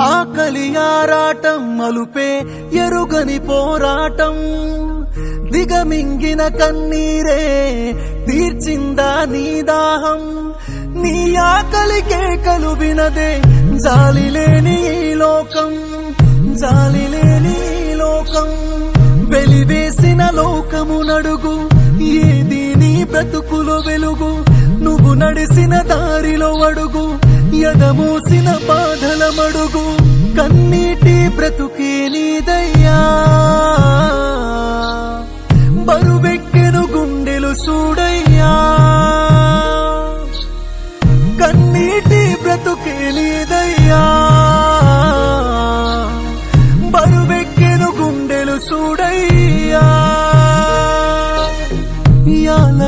ఆకలి ఆరాటం మలుపే ఎరుగని పోరాటం. దిగమింగిన కన్నీరే తీర్చిందా నీ దాహం? నీ ఆకలి కేకలు వినదే జాలి లేని లోకం. జాలి లేని లోకం. వెలివేసిన లోకము నడుగు బ్రతుకులో వెలుగు నువ్వు నడిసిన దారిలో అడుగు ఎదమూసిన బాధల మడుగు కన్నీటి బ్రతుకే నీదయ్యా. బరువెక్కెను గుండెలు చూడయ్యా కన్నీటి బ్రతుకే నీదయ్యా. బరువెక్కెను గుండెలు చూడ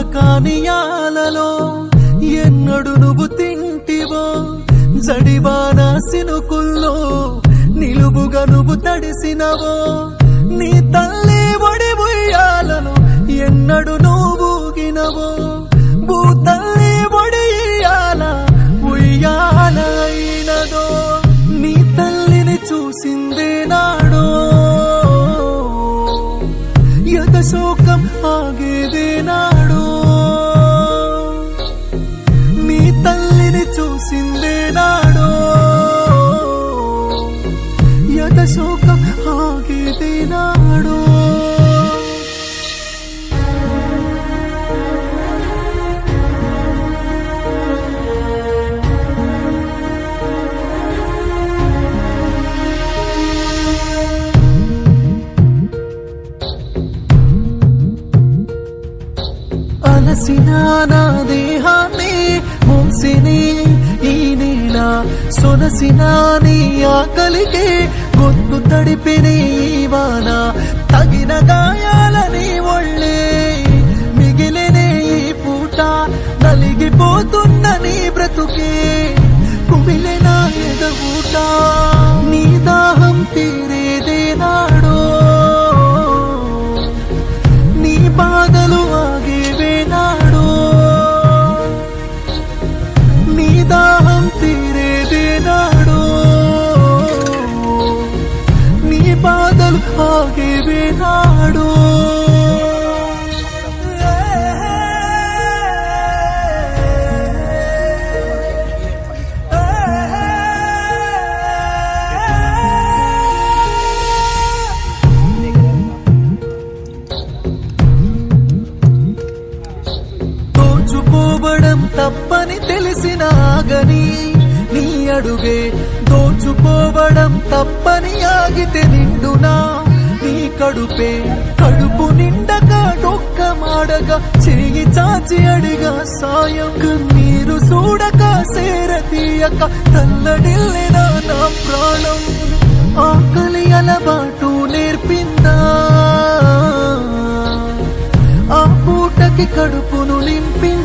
కానియాలలో ఎన్నడు నువ్వు తింటివో? జడివాన సినుకుల్లో నిలువుగా నువ్వు తడిసినవో? నీ తల్లి ఒడి ఉయ్యాలను ఎన్నడు నువ్వు ఊగినవో? భూతల్లి ఒడి ఇయ్యాల ఉయ్యాల అయినదో నీ తల్లిని చూసిందే నాడో? యథశోకం యత శోకం ఆగేదే నాడు అలసిన నా దేహాన్ని మోసిని ఈ నేల సొనసిన నీ ఆకలికే గొంతు తడిపిని ఈ వాన తగిన గాయాలని ఒళ్ళే మిగిలినే ఈ పూట నలిగిపోతున్న నీ బ్రతుకే కుమిలిన ఎదవుట నీ నాడు దోచుకోవడం తప్పని తెలిసిన ఆగని నీ అడుగే దోచుకోవడం తప్పని ఆగితే నీ కడుపే కడుపు నిండగా డొక్క మాడగా చేయి చాచి అడిగా సాయం కన్నీరు చూడక సేర తీయక తల్లడిల్లిన నా ప్రాణం ఆకలి అలవాటు నేర్పిందా? ఆ పూటకి కడుపును నింపింది